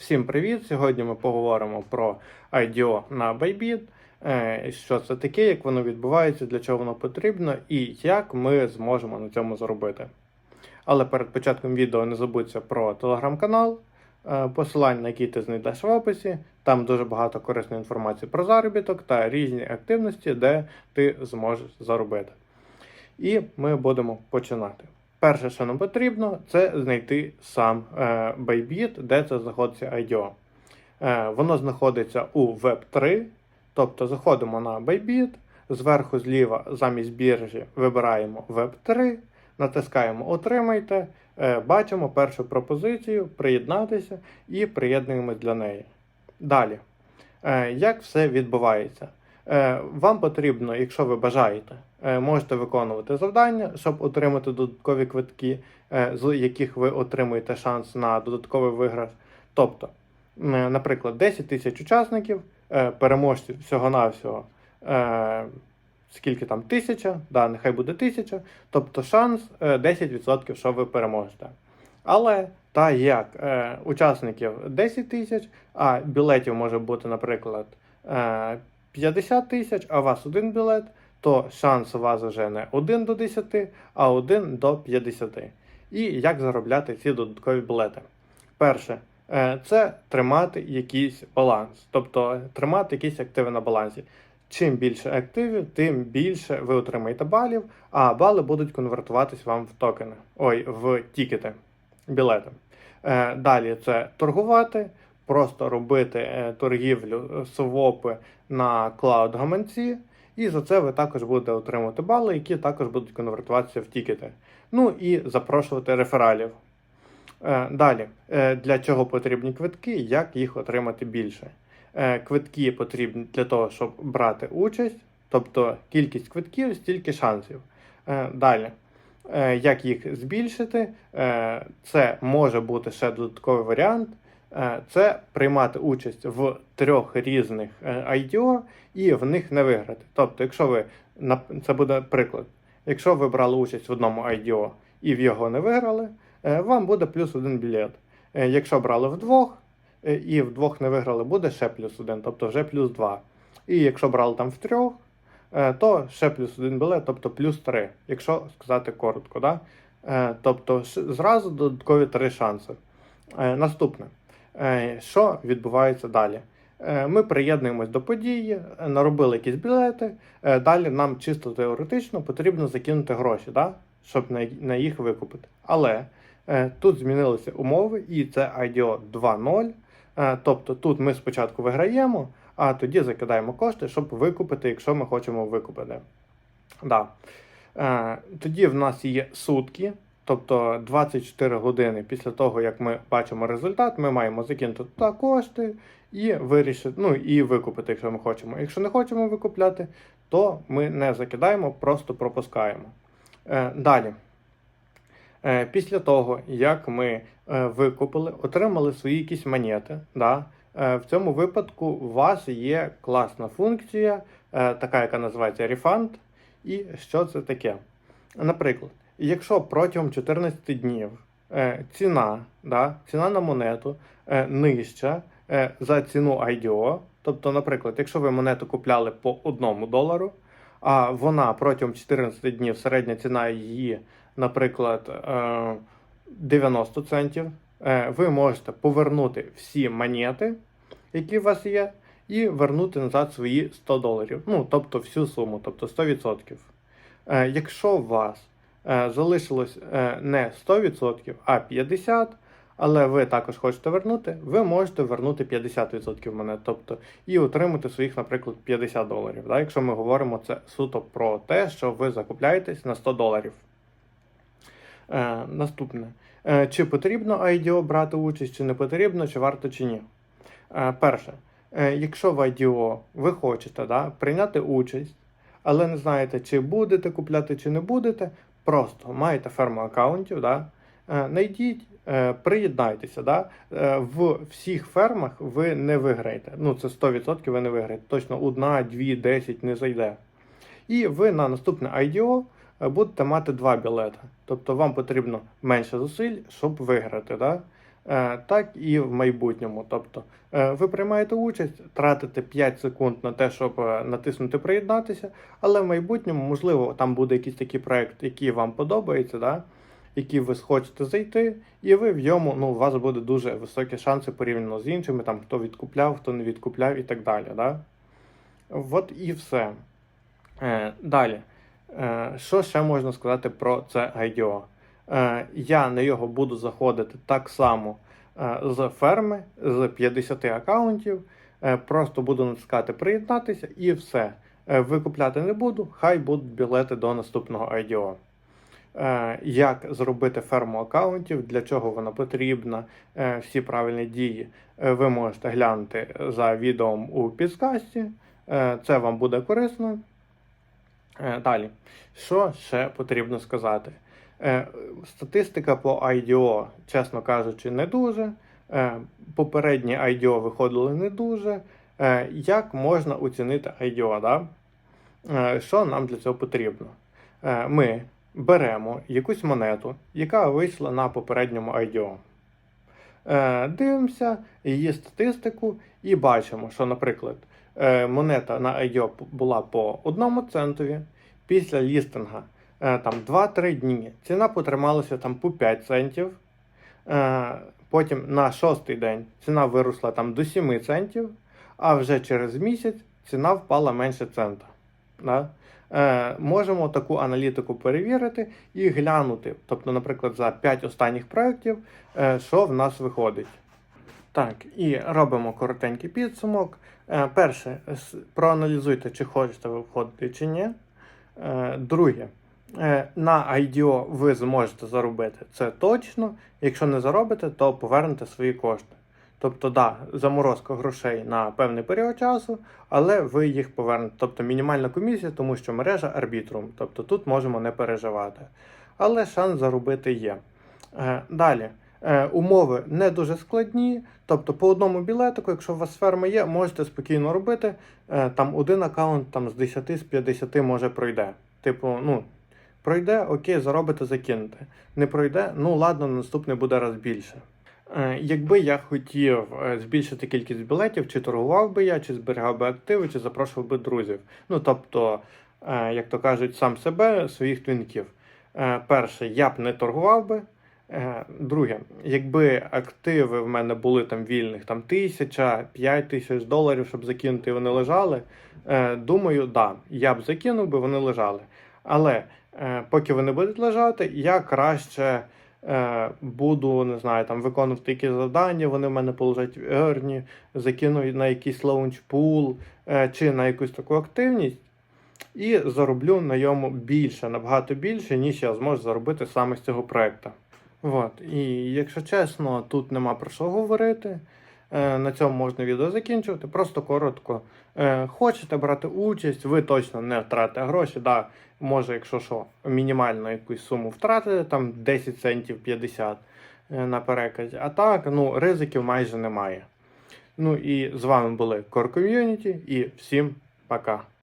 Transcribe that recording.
Всім привіт! Сьогодні ми поговоримо про IDO на Bybit, е, що це таке, як воно відбувається, для чого воно потрібно і як ми зможемо на цьому заробити. Але перед початком відео не забудьте про телеграм-канал, е, посилання на який ти знайдеш в описі. Там дуже багато корисної інформації про заробіток та різні активності, де ти зможеш заробити. І ми будемо починати. Перше, що нам потрібно, це знайти сам е, Bybit, де це знаходиться IDO. Е, воно знаходиться у Web3, тобто заходимо на Bybit, зверху зліва замість біржі вибираємо Web3, натискаємо Отримайте, е, бачимо першу пропозицію, приєднатися і приєднуємось для неї. Далі, е, як все відбувається? Е, Вам потрібно, якщо ви бажаєте, е, можете виконувати завдання, щоб отримати додаткові квитки, е, з яких ви отримуєте шанс на додатковий виграш. Тобто, наприклад, 10 тисяч учасників, переможців всього-навсього, скільки там тисяча, да, нехай буде тисяча, тобто шанс е, 10%, що ви переможете. Але та як учасників 10 тисяч, а білетів може бути, наприклад, 50 тисяч, а у вас один білет, то шанс у вас вже не 1 до 10, а 1 до 50. І як заробляти ці додаткові білети? Перше, е, це тримати якийсь баланс, тобто тримати якісь активи на балансі. Чим більше активів, тим більше ви отримаєте балів, а бали будуть конвертуватись вам в токени, ой, в тікети, білети. Е, Далі це торгувати, просто робити е, торгівлю, е, свопи на клауд гаманці, і за це ви також будете отримувати бали, які також будуть конвертуватися в тікети. Ну і запрошувати рефералів. Е, Далі, для чого потрібні квитки, як їх отримати більше. Квитки потрібні для того, щоб брати участь, тобто кількість квитків, стільки шансів. Далі, як їх збільшити, це може бути ще додатковий варіант. Е, Це приймати участь в трьох різних е, IDO і в них не виграти. Тобто, якщо ви це буде приклад, якщо ви брали участь в одному IDO і в його не виграли, е, вам буде плюс один білет. Е, Якщо брали вдвох е, і вдвох не виграли, буде ще плюс один, тобто вже плюс два. І якщо брали там в трьох, е, то ще плюс один білет, тобто плюс три, якщо сказати коротко. Да? Е, Тобто зразу додаткові три шанси. Е, Наступне. Е, Що відбувається далі? Е, Ми приєднуємось до події, е, наробили якісь білети. Далі нам чисто теоретично потрібно закинути гроші, да? щоб на- їх викупити. Але тут змінилися умови, і це IDO 2.0. Е, Тобто тут ми спочатку виграємо, а тоді закидаємо кошти, щоб викупити, якщо ми хочемо викупити. Да. Тоді в нас є сутки, тобто 24 години після того, як ми бачимо результат, ми маємо закинути туди кошти і вирішити, ну і викупити, якщо ми хочемо. Якщо не хочемо викупляти, то ми не закидаємо, просто пропускаємо. Е, Далі. Е, Після того, як ми е, викупили, отримали свої якісь монети, да, в цьому випадку у вас є класна функція, така, яка називається Refund. І що це таке? Наприклад, якщо протягом 14 днів е, ціна, да, ціна на монету е, нижча е, за ціну IDO, тобто, наприклад, якщо ви монету купляли по 1 долару, а вона протягом 14 днів середня ціна її, наприклад, е, 90 центів, ви можете повернути всі монети, які у вас є, і вернути назад свої 100 доларів. Ну, тобто всю суму, тобто 100%. Е, Якщо у вас залишилось е, не 100%, а 50%, але ви також хочете вернути, ви можете вернути 50% монет, тобто і отримати своїх, наприклад, 50 доларів. Да? Якщо ми говоримо це суто про те, що ви закупляєтесь на 100 доларів. Е, наступне. Е, чи потрібно IDO брати участь, чи не потрібно, чи варто, чи ні? Е, перше, е, якщо в IDO ви хочете да, прийняти участь, але не знаєте, чи будете купляти, чи не будете, просто маєте ферму аккаунтів, да, е, найдіть, е, приєднайтеся. Да, е, в всіх фермах ви не виграєте. Ну, це 100% ви не виграєте. Точно одна, дві, 10 не зайде. І ви на наступне IDO будете мати два білети. Тобто вам потрібно менше зусиль, щоб виграти. Да? Е, так і в майбутньому. Тобто е, ви приймаєте участь, тратите 5 секунд на те, щоб е, натиснути приєднатися, але в майбутньому, можливо, там буде якийсь такий проект, який вам подобається, да? який ви хочете зайти, і ви в йому, ну, у вас буде дуже високі шанси порівняно з іншими, там хто відкупляв, хто не відкупляв і так далі. Да? От і все. Далі. Що ще можна сказати про це IDO? Е, я на його буду заходити так само е, з ферми, з 50 аккаунтів. Е, просто буду натискати приєднатися і все. Викупляти не буду, хай будуть білети до наступного IDO. Як зробити ферму аккаунтів, для чого вона потрібна, всі правильні дії ви можете глянути за відео у підсказці. Це вам буде корисно. Е, Далі, що ще потрібно сказати? Е, Статистика по IDO, чесно кажучи, не дуже. Е, Попередні IDO виходили не дуже. Як можна оцінити IDO? Да? Що нам для цього потрібно? Ми беремо якусь монету, яка вийшла на попередньому IDO. Дивимося її статистику і бачимо, що, наприклад, монета на IDO була по 1 центові. Після лістинга е, там 2-3 дні ціна потрималася там по 5 центів. Е, Потім на шостий день ціна виросла там до 7 центів, а вже через місяць ціна впала менше цента. Да? Е, можемо таку аналітику перевірити і глянути, тобто, наприклад, за 5 останніх проєктів, е, що в нас виходить. Так, і робимо коротенький підсумок. Е, перше, проаналізуйте, чи хочете ви входити чи ні. Е, друге, е, на IDO ви зможете заробити це точно. Якщо не заробите, то повернете свої кошти. Тобто, да, заморозка грошей на певний період часу, але ви їх повернете. Тобто мінімальна комісія, тому що мережа арбітрум. Тобто тут можемо не переживати. Але шанс заробити є. Далі. Е, Умови не дуже складні. Тобто по одному білетику, якщо у вас ферма є, можете спокійно робити. Е, Там один аккаунт там, з 10 з 50 може пройде. Типу, ну, пройде, окей, заробите, закинете. Не пройде, ну ладно, наступний буде раз більше. Е, Якби я хотів збільшити кількість білетів, чи торгував би я, чи зберігав би активи, чи запрошував би друзів. Ну тобто, як то кажуть, сам себе, своїх твінків. Перше, я б не торгував би. Е, Друге, якби активи в мене були там вільних, там тисяча, п'ять тисяч доларів, щоб закинути, і вони лежали. е, Думаю, да, я б закинув би, вони лежали. Але е, поки вони будуть лежати, я краще буду, не знаю, там виконувати якісь завдання, вони в мене полежать в ерні, закину на якийсь лаунчпул чи на якусь таку активність. І зароблю на ньому більше, набагато більше, ніж я зможу заробити саме з цього проекту. От. І якщо чесно, тут нема про що говорити. Е, На цьому можна відео закінчувати. Просто коротко. Е, Хочете брати участь, ви точно не втратите гроші. Да, може, якщо що, мінімально якусь суму втратите, там 10 центів 50 е, на переказі. А так, ну, ризиків майже немає. Ну і з вами були Core Community і всім пока.